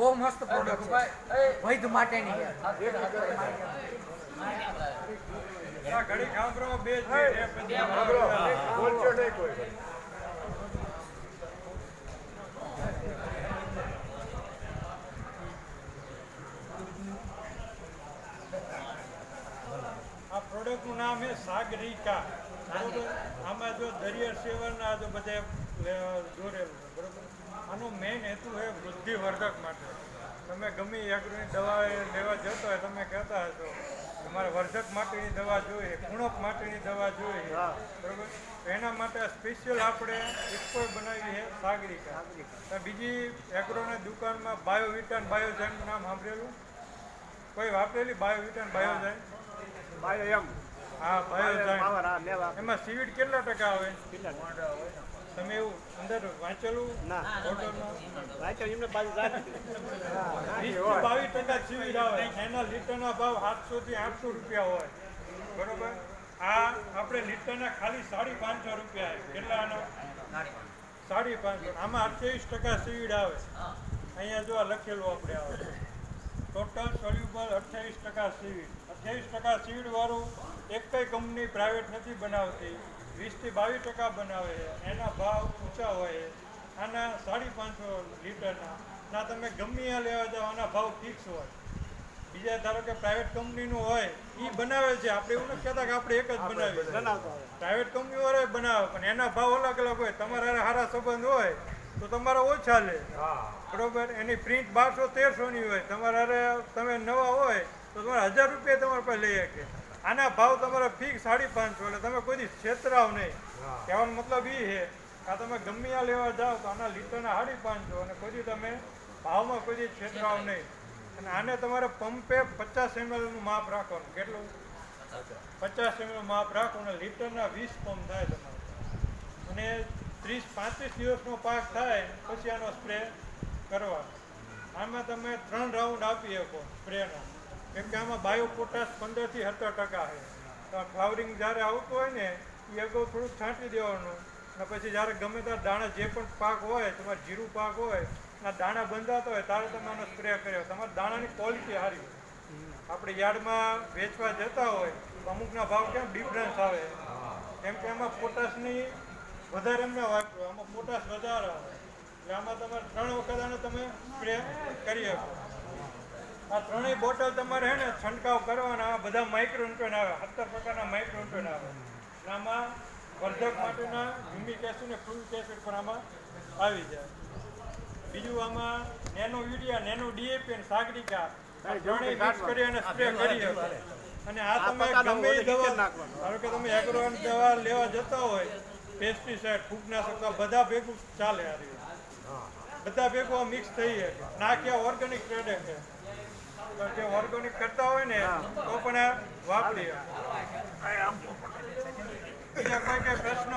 બહુ મસ્ત પ્રોડક્ટ છે. વૈધ માટેની આ પ્રોડક્ટનું નામ છે સાગરિકા. આમાં જો દરિયા સેવનના જો બધે દોરેલું બરોબર? આનો મેઇન હેતુ છે વૃદ્ધિવર્ધક માટે. તમે ગમે એગ્રોની દવા લેવા જતો હોય તમે કહેતા હતો તમારે મારે વર્ધક માટેની દવા જોઈએ ગુણક માટેની દવા જોઈએ. બરોબર? એના માટે સ્પેશિયલ આપણે ઇક્કો બનાવી છે સાગરિકા. બીજી એગ્રોની દુકાનમાં બાયોવિટાન બાયોજેન નામ સાંભળેલું? કોઈ વાપરેલી બાયોવિટાન બાયોજેન ભાઈ એમ હા લેવા એમાં સીવીડ કેટલા ટકા આવે? તમે એવું અંદર વાંચેલું? ના? એમને પાછું થી પાંચસો રૂપિયા સાડી પાંચસો આમાં અઠ્યાવીસ ટકા સીવીડ આવે. અહીંયા જો લખેલું આપણે આવે ટોટલ સોલ્યુબલ અઠ્યાવીસ ટકા સીવીડ અઠ્યાવીસ ટકા સીવીડ વાળું એક કઈ કંપની પ્રાઇવેટ નથી બનાવતી વીસથી બાવીસ ટકા બનાવે એના ભાવ ઊંચા હોય. આના સાડી પાંચસો લીટરના. ના તમે ગમે ત્યાં લેવા જાઓ આના ભાવ ફિક્સ હોય. બીજા ધારો કે પ્રાઇવેટ કંપનીનું હોય એ બનાવે છે. આપણે એવું નથી કહેતા કે આપણે એક જ બનાવીએ. પ્રાઇવેટ કંપની વાળા બનાવે પણ એના ભાવ અલગ અલગ હોય. તમારા સારા સંબંધ હોય તો તમારા ઓછા લે. બરોબર? એની પ્રિન્ટ બારસો તેરસોની હોય. તમારા તમે નવા હોય તો તમારે હજાર રૂપિયા તમારા પાસે લઈ શકે. આના ભાવ તમારા ફિક્સ સાડી પાંચસો. એટલે તમે કોઈ છેતરાવ નહીં. કહેવાનો મતલબ એ છે. કે આ તમે ગમે આ લેવા જાઓ તો આના લીટરના સાડી પાંચસો અને કોઈ તમે ભાવમાં કોઈ છેતરાવ નહીં. અને આને તમારે પંપે પચાસ એમએલનું માપ રાખવાનું. કેટલું? પચાસ એમએલનું માપ રાખો અને લીટરના વીસ પંપ થાય તમારે અને ત્રીસ પાંત્રીસ દિવસનો પાક થાય પછી આનો સ્પ્રે કરવાનો. આમાં તમે ત્રણ રાઉન્ડ આપી શકો સ્પ્રેના. કેમ કે આમાં બાયો પોટાશ પંદરથી સત્તર ટકા છે. તો ફ્લાવરિંગ જ્યારે આવતું હોય ને એ અગાઉ થોડુંક છાંટી દેવાનું. અને પછી જ્યારે ગમે ત્યારે દાણા જે પણ પાક હોય, તમારે જીરું પાક હોય ના દાણા બંધાતા હોય, ત્યારે તમે આનો સ્પ્રે કર્યો. તમારા દાણાની ક્વોલિટી સારી હોય. આપણે યાર્ડમાં વેચવા જતા હોય, તો અમુકના ભાવ કેમ ડિફરન્સ આવે? કેમ કે એમાં પોટાશની વધારે એમને વાપરો. આમાં પોટાશ વધારે આવે. એટલે આમાં તમારે ત્રણ વખત આને તમે સ્પ્રે કરી શકો. આ ત્રણેય બોટલ તમારે હે ને છંટકાવ કરવાના. બધા માઇક્રોન્ટોન આવે. સત્તર પ્રકારના માઇક્રોન્ટોન આવે. આમાં વર્ધક માટેના હ્યુમિક એસિડ ને ફૂલ એસિડ પણ આમાં આવી જાય. બીજું આમાં નેનો યુરિયા નેનો ડીએપી અને સાગરિકા ત્રણેય મિક્સ કરી અને સ્પ્રે કરી અને આ તમે ગમે દવા. ધારો કે તમે એગ્રોન દવા લેવા જતા હોય પેસ્ટિસાઇડ ફૂગનાશક બધા ભેગું ચાલે આ રીતે. બધા ભેગું મિક્સ થઈ શકે નાખ્યા ઓર્ગેનિક પ્રોડક્ટ છે? જે ઓર્ગેનિક કરતા હોય ને તો પણ આ Yeah, I think I missed